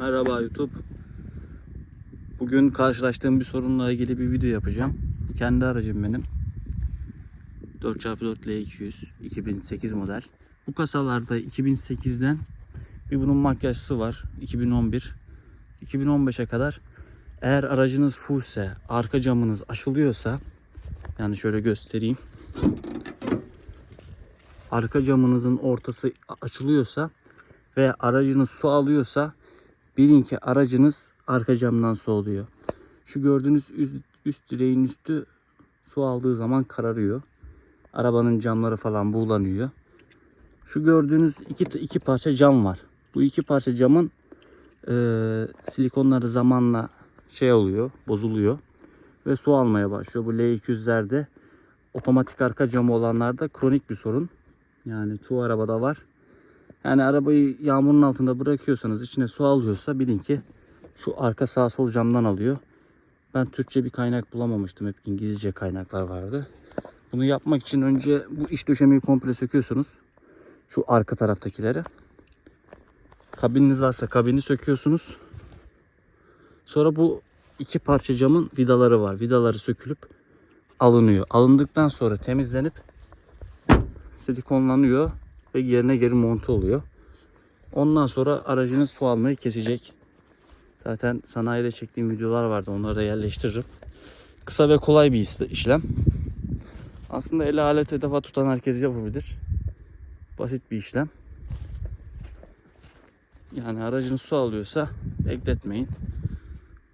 Merhaba YouTube. Bugün karşılaştığım bir sorunla ilgili bir video yapacağım. Kendi aracım benim. 4x4 L200 2008 model. Bu kasalarda 2008'den bir bunun makyajlısı var. 2011. 2015'e kadar eğer aracınız fullse, arka camınız aşılıyorsa yani şöyle göstereyim. Arka camınızın ortası açılıyorsa ve aracınız su alıyorsa bilin ki aracınız arka camdan su alıyor. Şu gördüğünüz üst, üst direğin üstü su aldığı zaman kararıyor. Arabanın camları falan buğulanıyor. Şu gördüğünüz iki, iki parça cam var. Bu iki parça camın e, silikonları zamanla şey oluyor, bozuluyor ve su almaya başlıyor. Bu L200'lerde otomatik arka camı olanlarda kronik bir sorun. Yani çoğu arabada var. Yani arabayı yağmurun altında bırakıyorsanız içine su alıyorsa bilin ki şu arka sağ sol camdan alıyor. Ben Türkçe bir kaynak bulamamıştım. Hep İngilizce kaynaklar vardı. Bunu yapmak için önce bu iç döşemeyi komple söküyorsunuz. Şu arka taraftakileri. Kabininiz varsa kabini söküyorsunuz. Sonra bu iki parça camın vidaları var. Vidaları sökülüp alınıyor. Alındıktan sonra temizlenip silikonlanıyor ve yerine geri monte oluyor. Ondan sonra aracınız su almayı kesecek. Zaten sanayide çektiğim videolar vardı. Onları da yerleştiririm. Kısa ve kolay bir işlem. Aslında eli alet edevat tutan herkes yapabilir. Basit bir işlem. Yani aracınız su alıyorsa bekletmeyin.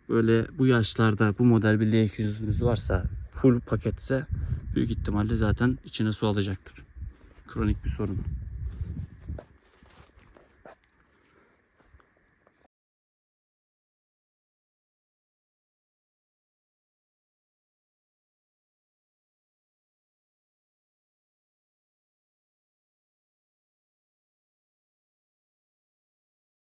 Böyle bu yaşlarda bu model bir L200'ünüz varsa full paketse büyük ihtimalle zaten içine su alacaktır. Kronik bir sorun.